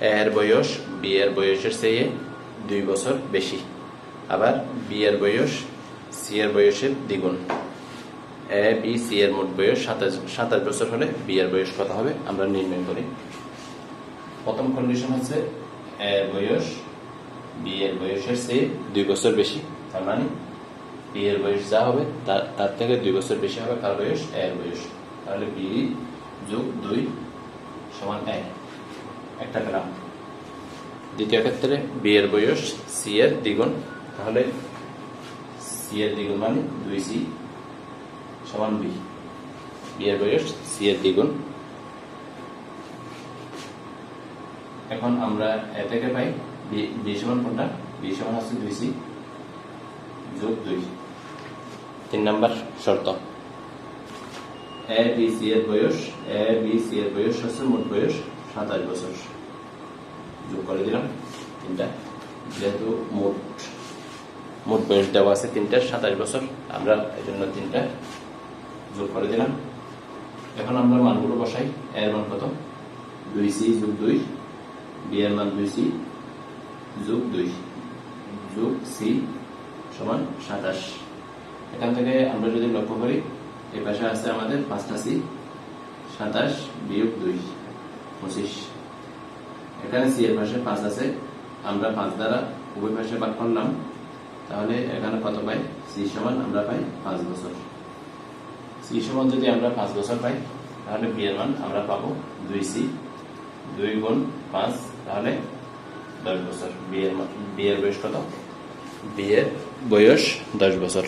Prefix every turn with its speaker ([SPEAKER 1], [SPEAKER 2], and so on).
[SPEAKER 1] এর বয়স বি এর বয়সের চেয়ে দুই বছর বেশি। আবার বি এর বয়স সি এর বয়সের দ্বিগুণ। এ, বি, সি এর মোট বয়স সাতাশ সাতাশ বছর হলে বি এর বয়স কত হবে আমরা নির্ণয় করি। প্রথম কন্ডিশন হচ্ছে এর বয়স বি এর বয়সের চেয়ে দুই বছর বেশি। তার মানে বি এর বয়স যা হবে তার থেকে দুই বছর বেশি হবে কার বয়স? এর বয়স। তাহলে বি যোগ দুই সমান এক। একটা গ্রাম। দ্বিতীয় ক্ষেত্রে বি এর বয়স সি এর দ্বিগুণ। তাহলে সি এর দ্বিগুণ মানে দুই সি সমান বি বি এর বয়স সি এর দ্বিগুণ। এখন আমরা এ থেকে পাই বি সমান কোনটা? বি সমান হচ্ছে দুই সি যোগ দুই। তিন নাম্বার শর্ত। এ, বি, সি, এর বয়স, এ, বি, সি, এর বয়স হচ্ছে মোট বয়স সাতাশ বছর। যোগ করে দিলাম, তিনটা। যেহেতু মোট মোট বয়স দেওয়া আছে তিনটা সাতাশ বছর, আমরা এই জন্য তিনটা যোগ করে দিলাম। এখন আমরা মানগুলো বসাই এর মান কত? দুই সি যোগ দুই, বি এর মান দুই সি যোগ দুই, যোগ সি সমান সাতাশ। এখান থেকে আমরা যদি লক্ষ্য করি এই পাশে আছে আমাদের পাঁচটা সি সাতাশ, বিয়োগ দুই, পঁচিশ। এখানে সি এর পাশে পাঁচ আছে, আমরা পাঁচ দ্বারা উভয় পাশে ভাগ করলাম। তাহলে এখানে কত পাই? সি সমান আমরা পাই পাঁচ বছর। সি সমান যদি আমরা পাঁচ বছর পাই, তাহলে বি এর মান আমরা পাবো দুই সি, দুই গুণ পাঁচ, তাহলে দশ বছর। বিয়ের এর বি এর বয়স কত? বিয়ের বয়স দশ বছর।